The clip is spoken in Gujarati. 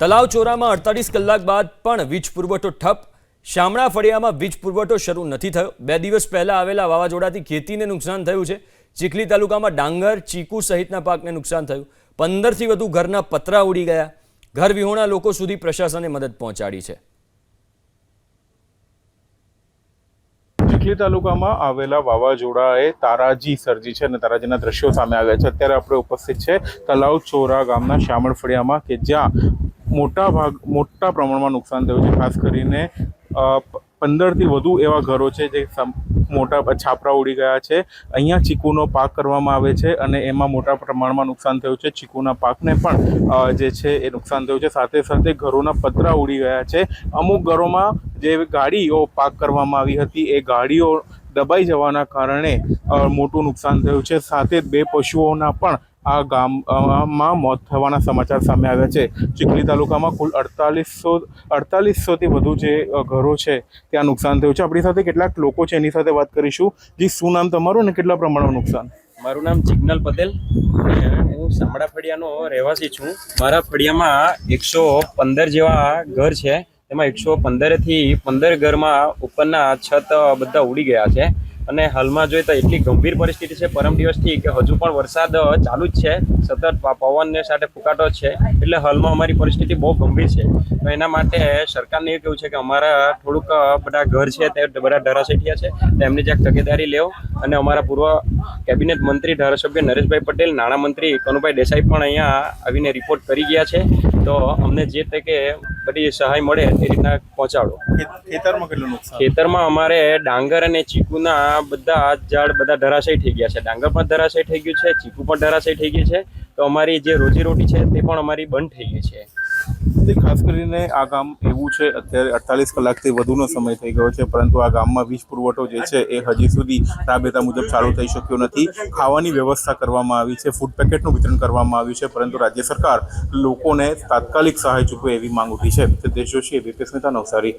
તલાવ ચોરામાં અડતાલીસ કલાક બાદ પણ વીજ પુરવઠો ઠપ. શામળા ફળિયામાં વીજ પુરવઠો શરૂ નથી થયો. બે દિવસ પહેલા આવેલા વાવાઝોડાથી ખેતીને નુકસાન થયું છે. ચીખલી તાલુકામાં ડાંગર, ચીકુ સહિતના પાકને નુકસાન થયું. પંદરથી વધુ ઘરના પતરા ઉડી ગયા. ઘર વિહોણા લોકો સુધી પ્રશાસને મદદ પહોંચાડી છે. ચીખલી તાલુકામાં આવેલા વાવાઝોડાએ તારાજી સર્જી છે અને તારાજીના દ્રશ્યો સામે આવ્યા છે. અત્યારે આપણે ઉપસ્થિત છે તલાવ ચોરા ગામના શામળફળિયામાં કે જ્યાં મોટા ભાગ, મોટા પ્રમાણમાં નુકસાન થયું છે, ખાસ કરીને પંદરથી વધુ એવા ઘરો છે જે મોટા છાપરા ઉડી ગયા છે. અહીંયા ચીકુનો પાક કરવામાં આવે છે અને એમાં મોટા પ્રમાણમાં નુકસાન થયું છે. ચીકુના પાકને પણ જે છે એ નુકસાન થયું છે. સાથે સાથે ઘરોના પતરા ઉડી ગયા છે. અમુક ઘરોમાં જે ગાડીઓ પાક કરવામાં આવી હતી, એ ગાડીઓ દબાઈ જવાના કારણે મોટું નુકસાન થયું છે. સાથે બે પશુઓના પણ આ ગામમાં મોત થવાના સમાચાર સામે આવ્યા છે. ચીખલી તાલુકામાં કુલ અડતાલીસો, અડતાલીસોથી વધુ જે ઘરો છે, ત્યાં નુકસાન થયું છે. આપણી સાથે કેટલાક લોકો છે, એની સાથે વાત કરીશું. જી, શું નામ તમારું અને કેટલા પ્રમાણમાં નુકસાન? મારું નામ જિગ્નલ પટેલ. હું શામળા ફળિયાનો રહેવાસી છું. મારા ફળિયામાં એકસો પંદર જેવા ઘર છે. તેમાં એકસો પંદરથી પંદર ઘરમાં ઉપરના છત બધા ઉડી ગયા છે. અને હાલમાં જોઈએ તો એટલી ગંભીર પરિસ્થિતિ છે. પરમ દિવસથી કે હજુ પણ વરસાદ ચાલુ જ છે. સતત પવનને સાથે ફૂકાટો છે. એટલે હાલમાં અમારી પરિસ્થિતિ બહુ ગંભીર છે. તો એના માટે સરકારને એ કેવું છે કે અમારા થોડુંક બધા ઘર છે તે બધા ધારાસભ્ય છે, તેમની જ્યાંક તકેદારી લેવો અને અમારા પૂર્વ કેબિનેટ મંત્રી, ધારાસભ્ય નરેશભાઈ પટેલ, નાણામંત્રી કનુભાઈ દેસાઈ પણ અહીંયા આવીને રિપોર્ટ કરી ગયા છે. તો અમને જે તકે બધી સહાય મળે એ રીતના પહોંચાડો. ખેતરમાં કેટલું નુકસાન? ખેતરમાં અમારે ડાંગર અને ચીકુના બધા ઝાડ બધા ધરાશય થઈ ગયા છે. ડાંગર પણ ધરાશય થઈ ગયું છે ચીકુ પણ ધરાશય થઈ ગઈ છે. તો અમારી જે રોજીરોટી છે તે પણ અમારી બંધ થઈ ગઈ છે. ખાસ કરીને આ ગામ એવું છે, અત્યારે અડતાલીસ કલાકથી વધુનો સમય થઈ ગયો છે, પરંતુ આ ગામમાં વીજ પુરવઠો જે છે એ હજી સુધી રાબેતા મુજબ ચાલુ થઈ શક્યો નથી. ખાવાની વ્યવસ્થા કરવામાં આવી છે, ફૂડ પેકેટનું વિતરણ કરવામાં આવ્યું છે, પરંતુ રાજ્ય સરકાર લોકોને તાત્કાલિક સહાય ચૂકવે એવી માંગ ઉઠી છે. તે જોશી એબીપી સ્મિતા નવસારી.